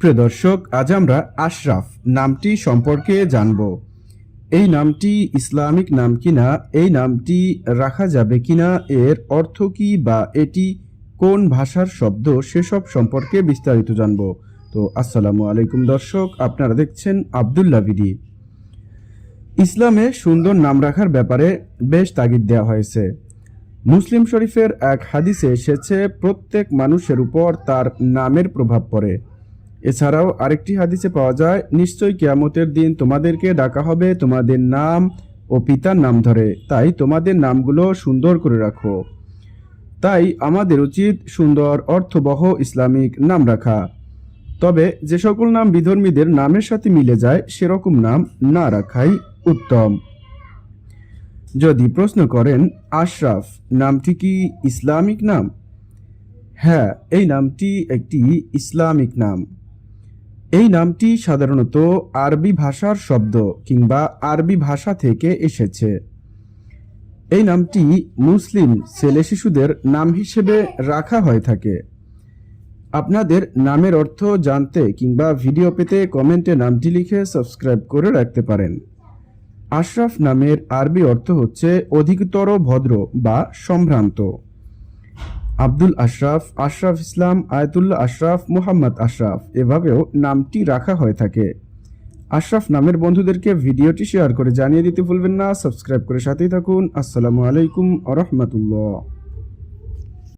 প্রিয় দর্শক, আজ আমরা আশরাফ নামটি সম্পর্কে জানব। এই নামটি ইসলামিক নাম কিনা, এই নামটি রাখা যাবে কিনা, এর অর্থ কি বা এটি কোন ভাষার শব্দ, সেসব সম্পর্কে বিস্তারিত জানব। তো আসসালামু আলাইকুম দর্শক, আপনারা দেখছেন আবদুল্লাহ ভিডি। ইসলামে সুন্দর নাম রাখার ব্যাপারে বেশ তাগিদ দেওয়া হয়েছে। মুসলিম শরীফের এক হাদিসে এসেছে, প্রত্যেক মানুষের উপর তার নামের প্রভাব পড়ে। এছাড়াও আরেকটি হাদিসে পাওয়া যায়, নিশ্চয়ই কেয়ামতের দিন তোমাদেরকে ডাকা হবে, তোমাদের নাম ও পিতার নাম ধরে। তাই তোমাদের নামগুলো সুন্দর করে রাখো। তাই আমাদের উচিত সুন্দর, অর্থবহ, ইসলামিক নাম রাখা। তবে যে সকল নাম বিধর্মীদের নামের সাথে মিলে যায়, সেরকম নাম না রাখাই উত্তম। যদি প্রশ্ন করেন, আশরাফ, নামটি কি ইসলামিক নাম? হ্যাঁ এই নামটি একটি ইসলামিক নাম। এই নামটি সাধারণত আরবি ভাষার শব্দ কিংবা আরবি ভাষা থেকে এসেছে। এই নামটি মুসলিম ছেলে শিশুদের নাম হিসেবে রাখা হয়ে থাকে। আপনাদের নামের অর্থ জানতে কিংবা ভিডিও পেতে কমেন্টে নামটি লিখে সাবস্ক্রাইব করে রাখতে পারেন। আশরাফ নামের আরবি অর্থ হচ্ছে অধিকতর ভদ্র বা সম্ভ্রান্ত। আব্দুল আশরাফ আশরাফ ইসলাম, আয়তুল্লাহ আশরাফ, মোহাম্মদ আশরাফ এভাবেও নামটি রাখা হয়ে থাকে। আশরাফ নামের বন্ধুদেরকে ভিডিওটি শেয়ার করে জানিয়ে দিতে ভুলবেন না। সাবস্ক্রাইব করে সাথেই থাকুন। আসসালামু আলাইকুম আ রহমতুল্লাহ।